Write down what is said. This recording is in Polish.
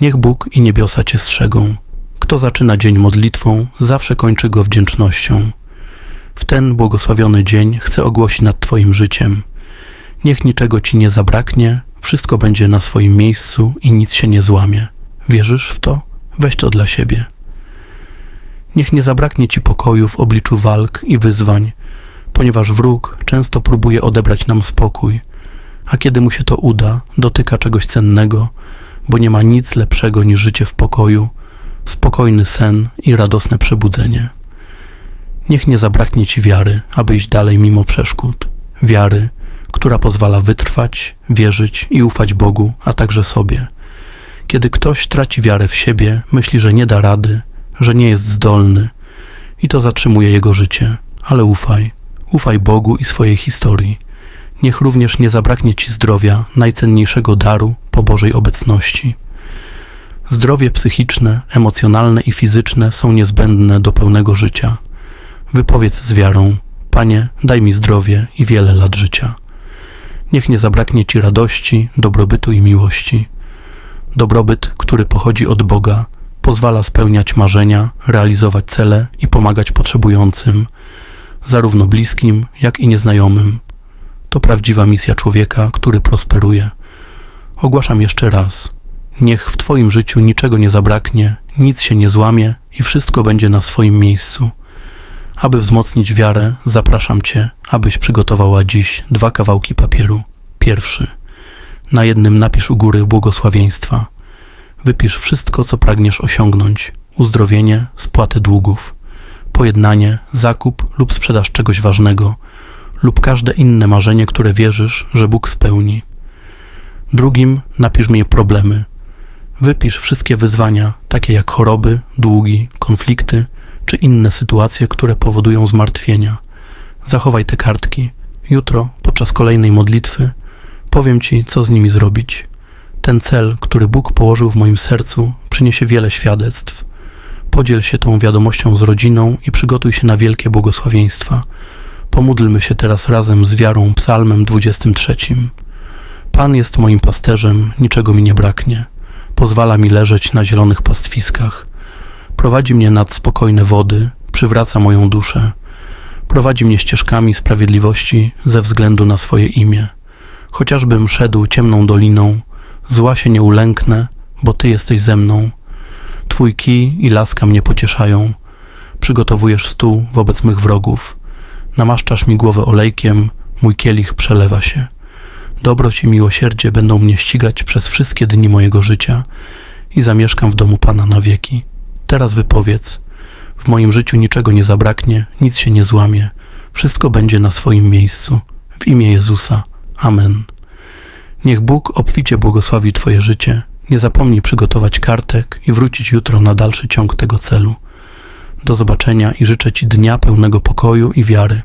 Niech Bóg i niebiosa cię strzegą. Kto zaczyna dzień modlitwą, zawsze kończy go wdzięcznością. W ten błogosławiony dzień chcę ogłosić nad Twoim życiem. Niech niczego Ci nie zabraknie, wszystko będzie na swoim miejscu i nic się nie złamie. Wierzysz w to? Weź to dla siebie. Niech nie zabraknie Ci pokoju w obliczu walk i wyzwań, ponieważ wróg często próbuje odebrać nam spokój, a kiedy mu się to uda, dotyka czegoś cennego, bo nie ma nic lepszego niż życie w pokoju, spokojny sen i radosne przebudzenie. Niech nie zabraknie Ci wiary, aby iść dalej mimo przeszkód. Wiary, która pozwala wytrwać, wierzyć i ufać Bogu, a także sobie. Kiedy ktoś traci wiarę w siebie, myśli, że nie da rady, że nie jest zdolny i to zatrzymuje jego życie. Ale ufaj, ufaj Bogu i swojej historii. Niech również nie zabraknie Ci zdrowia, najcenniejszego daru po Bożej obecności. Zdrowie psychiczne, emocjonalne i fizyczne są niezbędne do pełnego życia. Wypowiedz z wiarą: Panie, daj mi zdrowie i wiele lat życia. Niech nie zabraknie Ci radości, dobrobytu i miłości. Dobrobyt, który pochodzi od Boga, pozwala spełniać marzenia, realizować cele i pomagać potrzebującym, zarówno bliskim, jak i nieznajomym. To prawdziwa misja człowieka, który prosperuje. Ogłaszam jeszcze raz: niech w Twoim życiu niczego nie zabraknie, nic się nie złamie i wszystko będzie na swoim miejscu. Aby wzmocnić wiarę, zapraszam Cię, abyś przygotowała dziś dwa kawałki papieru. Pierwszy. Na jednym napisz u góry błogosławieństwa. Wypisz wszystko, co pragniesz osiągnąć: uzdrowienie, spłatę długów, pojednanie, zakup lub sprzedaż czegoś ważnego, lub każde inne marzenie, które wierzysz, że Bóg spełni. Drugim napisz mi problemy. Wypisz wszystkie wyzwania, takie jak choroby, długi, konflikty czy inne sytuacje, które powodują zmartwienia. Zachowaj te kartki. Jutro, podczas kolejnej modlitwy, powiem Ci, co z nimi zrobić. Ten cel, który Bóg położył w moim sercu, przyniesie wiele świadectw. Podziel się tą wiadomością z rodziną i przygotuj się na wielkie błogosławieństwa. Pomódlmy się teraz razem z wiarą Psalmem 23. Pan jest moim pasterzem, niczego mi nie braknie. Pozwala mi leżeć na zielonych pastwiskach. Prowadzi mnie nad spokojne wody, przywraca moją duszę. Prowadzi mnie ścieżkami sprawiedliwości ze względu na swoje imię. Chociażbym szedł ciemną doliną, zła się nie ulęknę, bo Ty jesteś ze mną. Twój kij i laska mnie pocieszają. Przygotowujesz stół wobec mych wrogów. Namaszczasz mi głowę olejkiem, mój kielich przelewa się. Dobroć i miłosierdzie będą mnie ścigać przez wszystkie dni mojego życia i zamieszkam w domu Pana na wieki. Teraz wypowiedz: W moim życiu niczego nie zabraknie, nic się nie złamie, wszystko będzie na swoim miejscu. W imię Jezusa. Amen. Niech Bóg obficie błogosławi Twoje życie. Nie zapomnij przygotować kartek i wrócić jutro na dalszy ciąg tego celu. Do zobaczenia i życzę Ci dnia pełnego pokoju i wiary.